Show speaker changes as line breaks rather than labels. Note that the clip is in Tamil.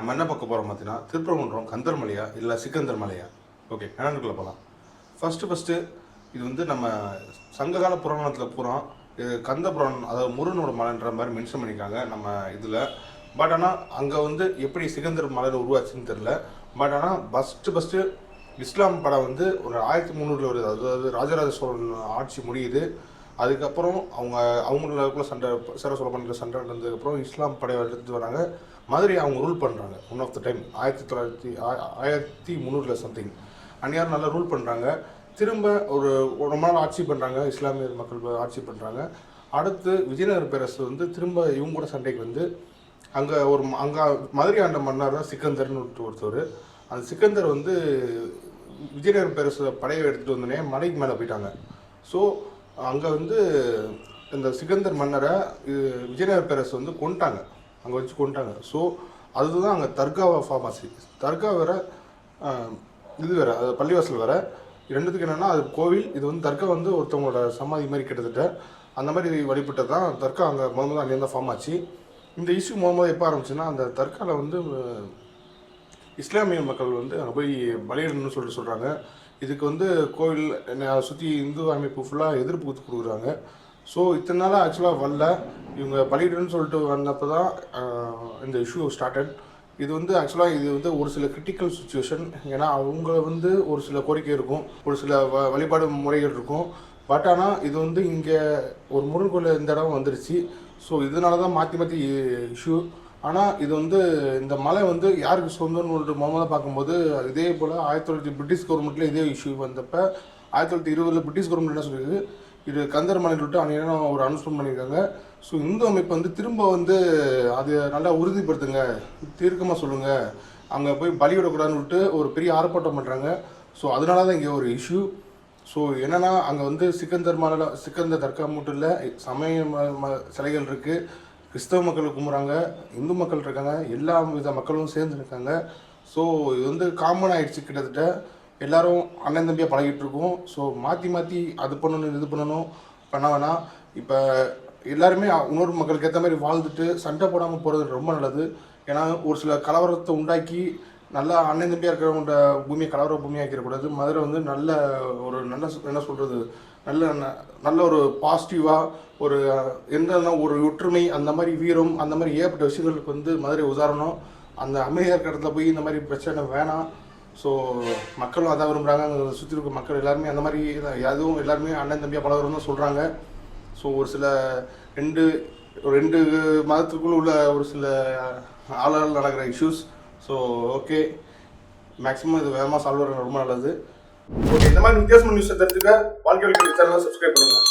நம்ம என்ன பார்க்க போகிறோம் பார்த்தீங்கன்னா திருப்பரங்குன்றம் கந்தர் மலையா இல்லை சிக்கந்தர் மலையா ஓகே என்னன்னுக்குள்ள போகலாம் ஃபஸ்ட்டு ஃபஸ்ட்டு இது வந்து நம்ம சங்ககால புராணத்தில் பூரா இது கந்த புராணம் அதாவது முருகனோட மலைன்ற மாதிரி மென்ஷன் பண்ணியிருக்காங்க நம்ம இதில். பட் ஆனால் அங்கே வந்து எப்படி சிகந்தர் மலையில் உருவாச்சுன்னு தெரில பட் ஆனால் ஃபஸ்ட்டு ஃபஸ்ட்டு இஸ்லாம் படம் வந்து ஒரு ஆயிரத்தி முந்நூறில் வருது. அதாவது ராஜராஜ சோழன் ஆட்சி முடியுது. அதுக்கப்புறம் அவங்க அவங்களுக்குள்ள சண்டை சேர சொல்ல பண்ணுற சண்டை நடந்ததுக்கப்புறம் இஸ்லாம் படை எடுத்து வராங்க. மதுரை அவங்க ரூல் பண்ணுறாங்க ஒன் ஆஃப் த டைம் ஆயிரத்தி தொள்ளாயிரத்தி ஆ- ஆயிரத்தி முந்நூறில் சம்திங் அந்நியார் நல்லா ரூல் பண்ணுறாங்க திரும்ப ஒரு ரொம்ப நாள் ஆட்சி பண்ணுறாங்க இஸ்லாமிய மக்கள் ஆட்சி பண்ணுறாங்க அடுத்து விஜயநகர பேரரசு வந்து திரும்ப இவங்க கூட சண்டைக்கு வந்து அங்கே ஒரு அங்கே மதுரை ஆண்ட மன்னர் தான் சிக்கந்தர்னு ஒருத்தர் ஒருத்தர். அந்த சிக்கந்தர் வந்து விஜயநகர பேரரசு படையை எடுத்துகிட்டு வந்தோடனே மலைக்கு மேலே போயிட்டாங்க. ஸோ அங்கே வந்து இந்த சிகந்தர் மன்னரை இது விஜயநகர பேரரசு வந்து கொண்டாங்க அங்கே வச்சு கொண்டாங்க ஸோ அதுதான் அங்கே தர்காவா ஃபார்மாசி தர்கா வேற இது வேற அது பள்ளிவாசல் வேற. ரெண்டுத்துக்கு என்னென்னா அது கோவில் இது வந்து தர்கா வந்து ஒருத்தவங்களோட சமாதி மாதிரி கிட்டத்தட்ட. அந்த மாதிரி வழிபட்டது தான் தர்கா அங்கே முதல்ல அங்கேருந்து ஃபார்ம் ஆச்சு இந்த இஷ்யூ முதல்ல எப்போ ஆரம்பிச்சுன்னா அந்த தர்காவில் வந்து இஸ்லாமிய மக்கள் வந்து அங்கே போய் பலியிடணும்னு சொல்லிட்டு சொல்கிறாங்க இதுக்கு வந்து கோவில் சுற்றி இந்து அமைப்பு ஃபுல்லாக எதிர்ப்பு கொடுக்குறாங்க. ஸோ இத்தனை நாளாக ஆக்சுவலாக வரல. இவங்க பலியிடணும்னு சொல்லிட்டு வந்தப்போ தான் இந்த இஷ்யூ ஸ்டார்டட் இது வந்து ஆக்சுவலாக இது வந்து ஒரு சில கிரிட்டிக்கல் சுச்சுவேஷன் ஏன்னா அவங்க வந்து ஒரு சில கோரிக்கை இருக்கும். ஒரு சில வ வழிபாடு முறைகள் இருக்கும். பட் ஆனால் இது வந்து இங்கே ஒரு முருகன் கோயில் இந்த இடம் வந்துருச்சு. ஸோ இதனால தான் மாற்றி மாற்றி இஷ்யூ ஆனால் இது வந்து இந்த மலை வந்து யாருக்கு சொந்தம்னு ஒரு பார்க்கும்போது இதே போல் ஆயிரத்தி தொள்ளாயிரத்தி பிரிட்டிஷ் கவர்மெண்ட்டில் இதே இஷ்யூ வந்தப்ப ஆயிரத்தி தொள்ளாயிரத்தி இருபதில் பிரிட்டிஷ் கவர்மெண்ட் என்ன சொல்லியிருக்கு இது கந்தர் மலைன்னு சொல்லிட்டு அன்றைய ஒரு அனுஷ்டம் பண்ணியிருக்காங்க. ஸோ இந்து அமைப்பு வந்து திரும்ப வந்து அது நல்லா உறுதிப்படுத்துங்க. தீர்க்கமாக சொல்லுங்கள் அங்கே போய் பலியிடக்கூடாதுன்னு விட்டு ஒரு பெரிய ஆர்ப்பாட்டம் பண்ணுறாங்க ஸோ அதனால தான் இங்கே ஒரு இஷ்யூ ஸோ என்னன்னா அங்கே வந்து சிக்கந்தர் மலை சிக்கந்தர் தர்கா மட்டும் இல்லை சமய ம- சிலைகள் இருக்குது கிறிஸ்தவ மக்கள் கும்புறாங்க இந்து மக்கள் இருக்காங்க எல்லா வித மக்களும் சேர்ந்து இருக்காங்க. ஸோ இது வந்து காமன் ஆயிடுச்சு கிட்டத்தட்ட. எல்லாரும் அண்ணன் தம்பியாக பழகிட்டு இருக்கோம். ஸோ மாற்றி மாற்றி அது பண்ணணும் இது பண்ணணும் பண்ண வேணாம் இப்போ எல்லாருமே இன்னொரு மக்களுக்கு ஏற்ற மாதிரி வாழ்ந்துட்டு சண்டை போடாமல் போகிறது ரொம்ப நல்லது. ஏன்னா ஒரு சில கலவரத்தை உண்டாக்கி நல்லா அண்ணன் தம்பியாக இருக்கிறவங்க பூமியை கலவர பூமியாக ஆக்கிடக்கூடாது மதுரை வந்து நல்ல ஒரு நல்ல என்ன சொல்கிறது நல்ல ந- நல்ல ஒரு பாசிட்டிவாக ஒரு என்னன்னா ஒரு ஒற்றுமை அந்த மாதிரி வீரம் அந்த மாதிரி ஏற்பட்ட விஷயங்களுக்கு வந்து மதுரை உதாரணம். அந்த அமைதியாக இருக்கிற இடத்துல போய் இந்த மாதிரி பிரச்சனை வேணாம். ஸோ மக்களும் அதான் விரும்புகிறாங்க அங்கே சுற்றி இருக்க மக்கள் எல்லாருமே அந்த மாதிரி அதுவும் எல்லாருமே அண்ணன் தம்பியாக பழகுறோம் தான் சொல்கிறாங்க ஸோ ஒரு சில ரெண்டு ரெண்டு மதத்துக்குள்ள உள்ள ஒரு சில ஆளால் நடக்கிற இஷ்யூஸ் ஸோ ஓகே மேக்ஸிமம் இது வேகமாக சால்வ் ரொம்ப நல்லது. ஓகே இந்த மாதிரி வித்தியாசமான நியூஸை தெரிஞ்சுக்க வாழ்க்கை சேனலை சப்ஸ்கிரைப் பண்ணுங்கள்